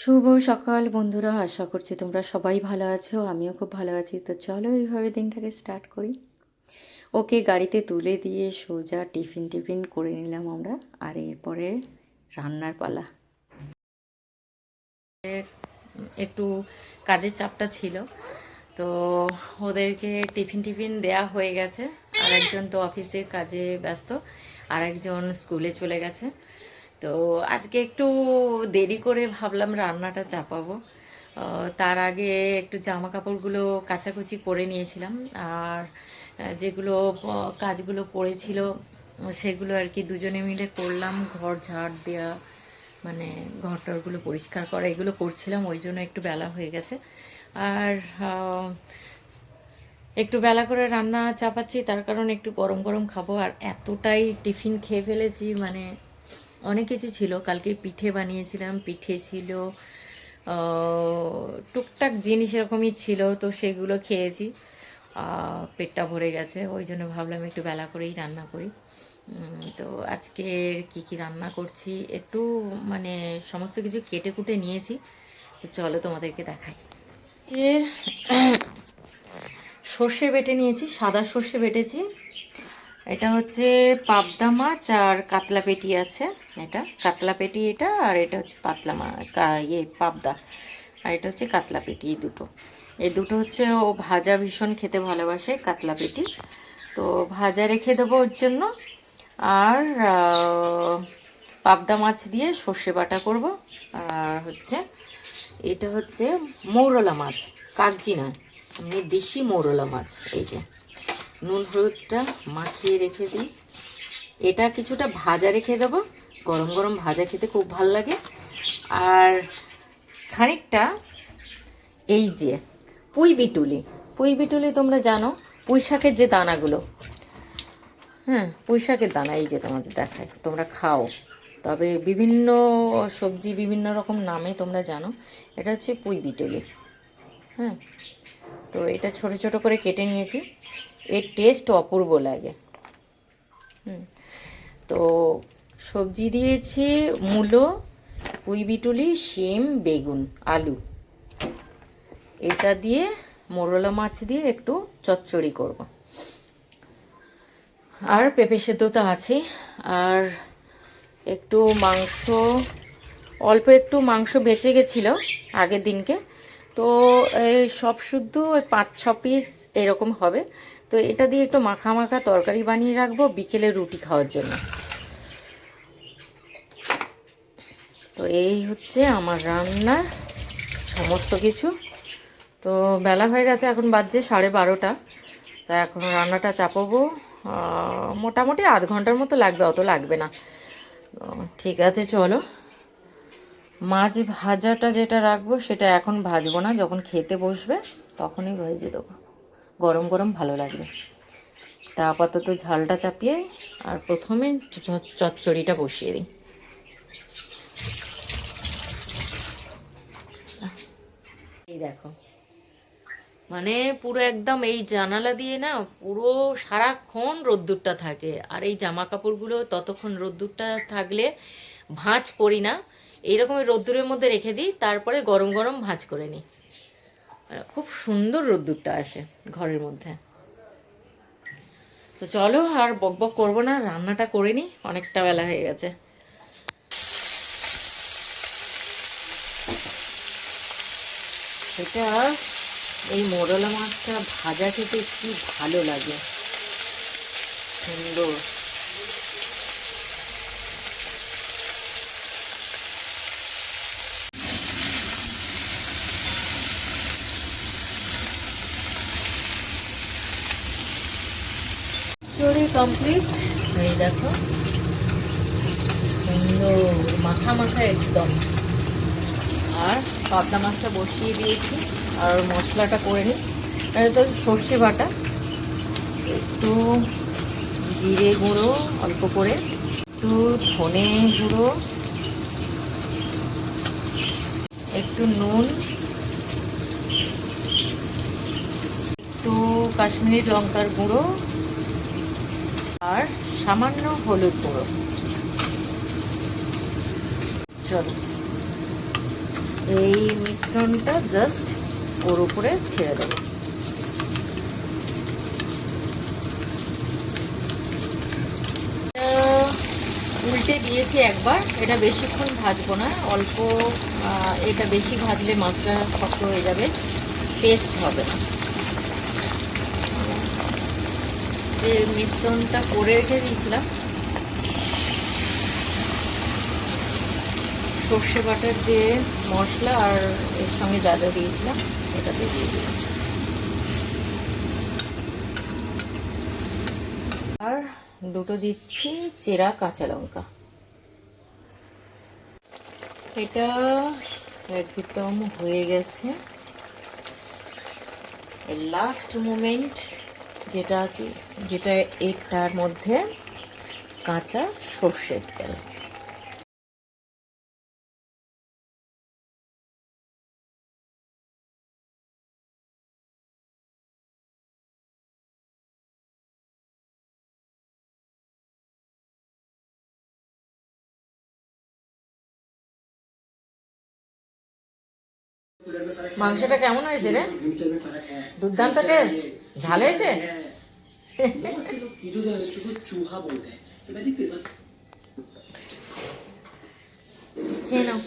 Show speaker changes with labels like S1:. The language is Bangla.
S1: শুভ সকাল বন্ধুরা, আশা করছি তোমরা সবাই ভালো আছো, আমিও খুব ভালো আছি। তো চলো এইভাবে দিনটাকে স্টার্ট করি। ওকে গাড়িতে তুলে দিয়ে সোজা টিফিন টিফিন করে নিলাম আমরা, আর এরপরে রান্নার পালা। একটু কাজের চাপটা ছিল, তো ওদেরকে টিফিন টিফিন দেয়া হয়ে গেছে। আর একজন তো অফিসের কাজে ব্যস্ত আর একজন স্কুলে চলে গেছে। তো আজকে একটু দেরি করে ভাবলাম রান্নাটা চাপাবো। তার আগে একটু জামা কাপড়গুলো কাচাকুচি করে নিয়েছিলাম আর যেগুলো কাজগুলো পড়েছিল সেগুলো আর কি দুজনে মিলে করলাম। ঘর ঝাড় দেওয়া মানে ঘর টরগুলো পরিষ্কার করা, এগুলো করছিলাম, ওই জন্য একটু বেলা হয়ে গেছে। আর একটু বেলা করে রান্না চাপাচ্ছি, তার কারণ একটু গরম গরম খাব, আর এতটাই টিফিন খেয়ে ফেলেছি মানে অনেক কিছু ছিল। কালকে পিঠে বানিয়েছিলাম, পিঠে ছিল টুকটাক জিনিস এরকমই ছিল, তো সেগুলো খেয়েছি। পেটটা ভরে গেছে, ওই জন্য ভাবলাম একটু বেলা করেই রান্না করি। তো আজকের কি কি রান্না করছি, একটু মানে সমস্ত কিছু কেটে কুটে নিয়েছি। তো চলো তোমাদেরকে দেখাই। এর সর্ষে বেটে নিয়েছি, সাদা সর্ষে বেটেছি। এটা হচ্ছে পাবদা মাছ আর কাতলা পেটি আছে, এটা কাতলা পেটি এটা আর এটা হচ্ছে পাতলা মা, কা- ইয়ে পাবদা। আর এটা হচ্ছে কাতলা পেটি, এই দুটো। এই দুটো হচ্ছে ও ভাজা ভীষণ খেতে ভালোবাসে কাতলা পেটি। তো ভাজা রেখে দেবো ওর জন্য। আর পাবদা মাছ দিয়ে সর্ষে বাটা করব। আর হচ্ছে, এটা হচ্ছে মৌরলা মাছ কাগজি না এমনি দেশি মৌরলা মাছ, এই যে। নুন হলুদটা মাখিয়ে রেখে দিই। এটা কিছুটা ভাজা রেখে দেবো। গরম গরম ভাজা খেতে খুব ভালো লাগে। আর খানিকটা এই যে পুঁই বিটুলি। পুঁই বিটুলি তোমরা জানো, পুঁই শাকের যে দানাগুলো। হ্যাঁ পুঁই শাকের দানা এই যে তোমাদের দেখায় তোমরা খাও। তবে বিভিন্ন সবজি বিভিন্ন রকম নামে তোমরা জানো। এটা হচ্ছে পুঁই বিটুলি। হ্যাঁ তো এটা ছোট ছোট করে কেটে নিয়েছি। এর টেস্ট অপূর্ব লাগে। হুম। তো সবজি দিয়েছি মূলো, পুঁই বিটুলি, শিম, বেগুন, আলু। এটা দিয়ে মোরলা মাছ দিয়ে একটু চচ্চড়ি করব। আর পেঁপে সেদ্ধ তো আছে আর একটু মাংস, অল্প একটু মাংস বেঁচে গেছিল আগের দিনকে। তো এই সব শুদ্ধ, ওই পাঁচ, ছ পিস এরকম হবে। তো এটা দিয়ে একটু মাখা মাখা তরকারি বানিয়ে রাখব বিকেলে রুটি খাওয়ার জন্য। তো এই হচ্ছে আমার রান্নার সমস্ত কিছু। তো বেলা হয়ে গেছে, এখন বাজছে সাড়ে বারোটা। তা এখন রান্নাটা চাপাবো। মোটামুটি আধ ঘণ্টার মতো লাগবে, অত লাগবে না। ঠিক আছে, চলো। মাছ ভাজাটা যেটা রাখব, সেটা এখন ভাজবো না। যখন খেতে বসবে, তখনই ভেজে দেবো। গরম গরম ভালো লাগবে। তা আপাতত ঝালটা চাপিয়ে, আর প্রথমে চচ্চড়িটা বসিয়ে দিই। এই দেখো। মানে পুরো একদম এই জানালা দিয়ে না, পুরো সারাক্ষণ রোদ্দুরটা থাকে। আর এই জামা কাপড়গুলো ততক্ষণ রোদ্দুরটা থাকলে ভাঁজ করি না। এইরকম রোদ্দুরের মধ্যে রেখে দিই, তারপরে গরম গরম ভাজ করে নিই। খুব সুন্দর রোদ্দুরটা আসে ঘরের মধ্যে। তো চলো আর বক বক করব না, রান্নাটা করে নিই, অনেকটা বেলা হয়ে গেছে। এটা এই মোরলা মাছটা ভাজা খেতে কি ভালো লাগে। সুন্দর। কমপ্লিট এই দেখো। সুন্দর মাখা মাখা একদম। আর পাবদা মাছটা বসিয়ে দিয়েছি। আর মশলাটা করে নিই। এটা তো সর্ষে বাটা। একটু জিরে গুঁড়ো, অল্প করে। একটু ধনে গুঁড়ো। একটু নুন। একটু কাশ্মীরি লঙ্কার গুঁড়ো। আর সামান্য হলুদ গুঁড়ো। চলো। এই মিশ্রণটা জাস্ট ওর উপরে ছেড়ে দেবো। উল্টে দিয়েছি একবার। এটা বেশিক্ষণ ভাজবো না। অল্প এটা বেশি ভাজলে মাছটা শক্ত হয়ে যাবে। টেস্ট হবে না। যে মিশ্রণটা করে রেখে দিয়েছিলাম, সর্ষে বাটার যে মশলা আর এর সঙ্গে যা যা দিয়েছিলাম এটা দিয়ে দিয়ে দিলাম। আর দুটো দিচ্ছি চেরা কাঁচা লঙ্কা। এটা একদম হয়ে গেছে। লাস্ট মোমেন্ট যেটা কি যেটা এটার মধ্যে কাঁচা সর্ষের তেল। মাংসটা কেমন হয়েছে রে? দুর্দান্ত টেস্ট ঝাল হয়েছে? খেয়ে নাও।